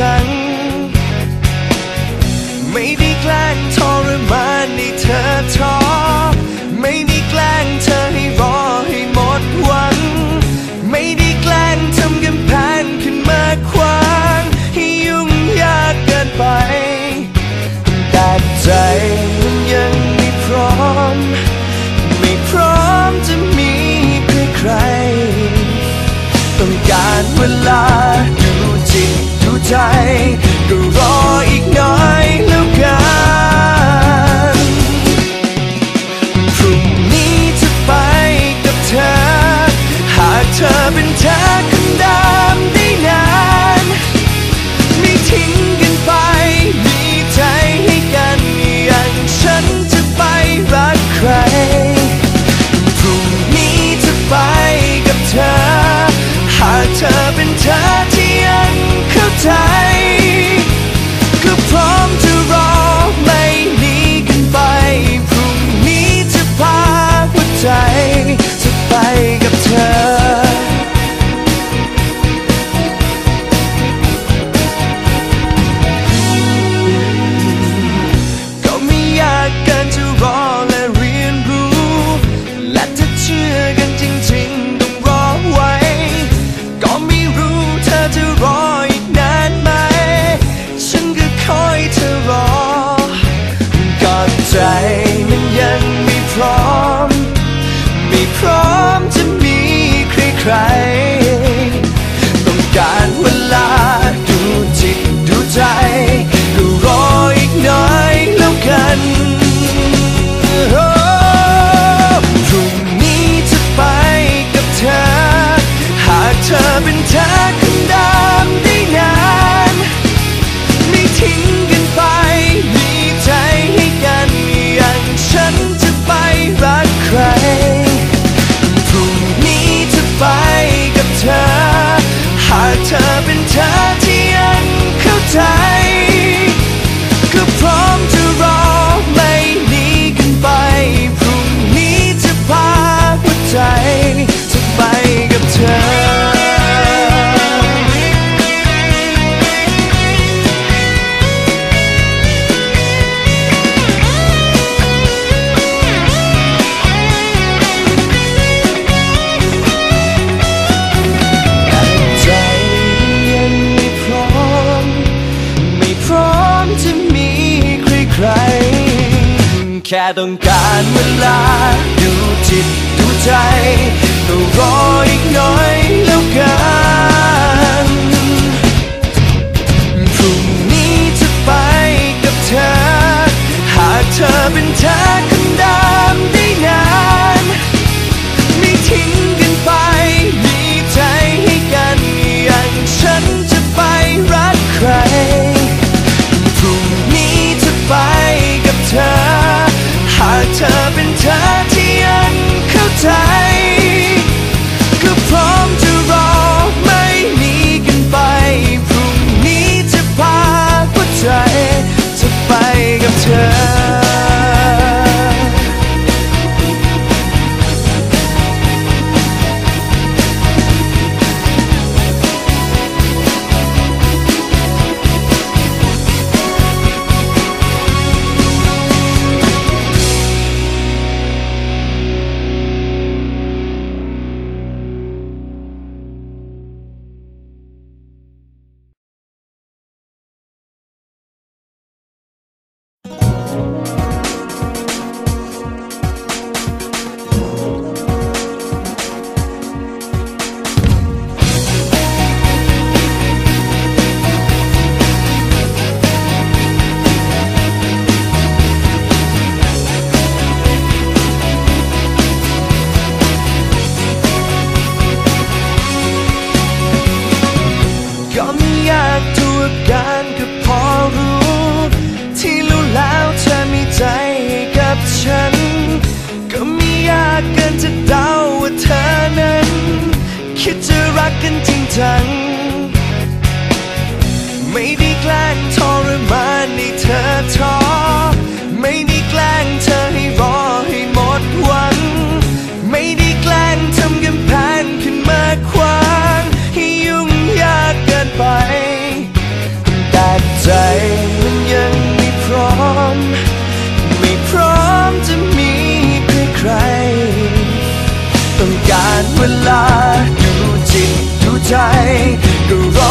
ฉัน ไม่ได้แกล้งทรมานในเธอทอ แค่ต้องการเวลาดูจิตดูใจก็รออีกน้อยแล้วกันพรุ่งนี้จะไปกับเธอ หากเธอเป็นเธอ กันจริงจัง ไม่ได้แกล้งทรมานในเธอทอ ใจก็รออีกหน่อย